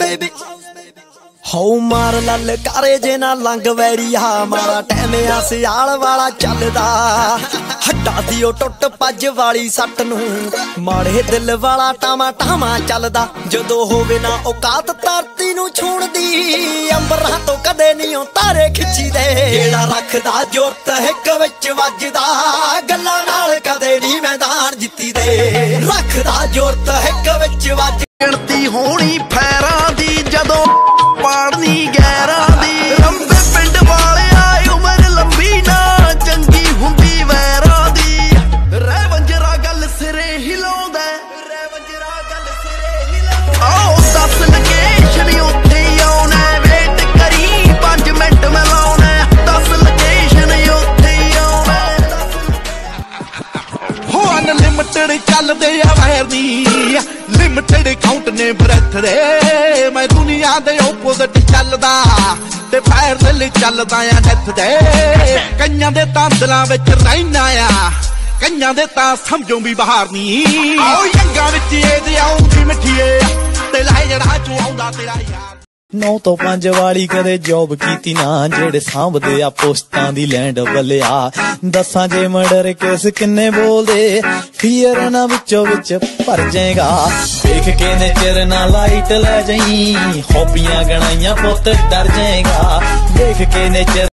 house baby. ਹਉ ਮਾਰ ਲੱਲ ਕਾਰੇ ਜੇ ਨਾ ਲੰਗ ਵੈਰੀਆ। ਮਾਰਾ ਟੈਮਿਆ ਸਿਆਲ ਵਾਲਾ ਚੱਲਦਾ। ਹੱਡਾ ਦੀ ਉਹ ਟੁੱਟ ਪੱਜ ਵਾਲੀ ਸੱਟ ਨੂੰ। ਮਾੜੇ ਦਿਲ ਵਾਲਾ ਟਾਮਾ ਟਾਮਾ ਚੱਲਦਾ। ਜਦੋਂ ਹੋਵੇ ਨਾ ਔਕਾਤ ਧਰਤੀ ਨੂੰ ਛੂਣ ਅੰਬਰਾਂ ਤੋਂ ਕਦੇ ਨਹੀਂ ਉਹ ਤਾਰੇ ਖਿੱਚੀ ਦੇ ਜਿਹੜਾ ਰੱਖਦਾ ਜੁਰਤ ਇੱਕ ਵਿੱਚ ਵੱਜਦਾ। ਗੱਲਾਂ ਨਾਲ ਕਦੇ ਨਹੀਂ ਮੈਦਾਨ ਜਿੱਤੀ ਦੇ ਰੱਖਦਾ ਜੁਰਤ ਇੱਕ ਵਿੱਚ ਵੱਜ ਗਿਣਤੀ ਹੋਣੀ ਅਨਲਿਮਟਡ ਚੱਲਦੇ ਆ ਵੈਰ ਦੀ। ਲਿਮਟਡ ਕਾਊਂਟ ਨੇ ਬ੍ਰੈਥ ਦੇ। ਮੈਂ ਦੁਨੀਆ ਦੇ ਆਪੋਜ਼ਿਟ ਚੱਲਦਾ ਤੇ ਫਾਇਰ ਲਈ ਚੱਲਦਾ ਆ ਡੈਥ ਦੇ। ਕਈਆਂ ਦੇ ਤਾਂ ਦਿਲਾਂ ਵਿੱਚ ਰਹਿਣਾ ਆ, ਕਈਆਂ ਦੇ ਤਾਂ ਸਮਝੋਂ ਵੀ ਬਾਹਰ ਨਹੀਂ ਆਓ ਯੰਗਾ ਵਿੱਚ ਇਹਦੇ ਆਉਂਦੀ ਮਿੱਠੀਏ, ਤੇ ਲੈ ਜਿਹੜਾ ਚੋਂ ਆਉਂਦਾ ਤੇਰਾ ਯਾਰ। 9 ਤੋਂ 5 ਵਾਲੀ ਕਦੇ ਜੌਬ ਕੀਤੀ ਨਾ, ਜਿਹੜੇ ਸਾਂਭਦੇ ਆ ਪੋਸਟਾਂ ਦੀ ਲੈਂਡ ਬੱਲਿਆ। ਦੱਸਾਂ ਜੇ ਮਰਡਰ ਕੇਸ ਕਿੰਨੇ ਬੋਲਦੇ ਫੀਅਰ ਨਾ ਵਿੱਚੋਂ ਵਿੱਚ ਭਰ ਜਾਏਗਾ। ਦੇਖ ਕੇ ਨੇ ਚਿਰ ਨਾ ਲਾਈਟ ਲੈ ਜਾਈ ਹੌਪੀਆਂ ਗਣਾਈਆਂ ਪੁੱਤ ਡਰ ਜਾਏਗਾ। ਦੇਖ ਕੇ ਨੇ ਚਿਰ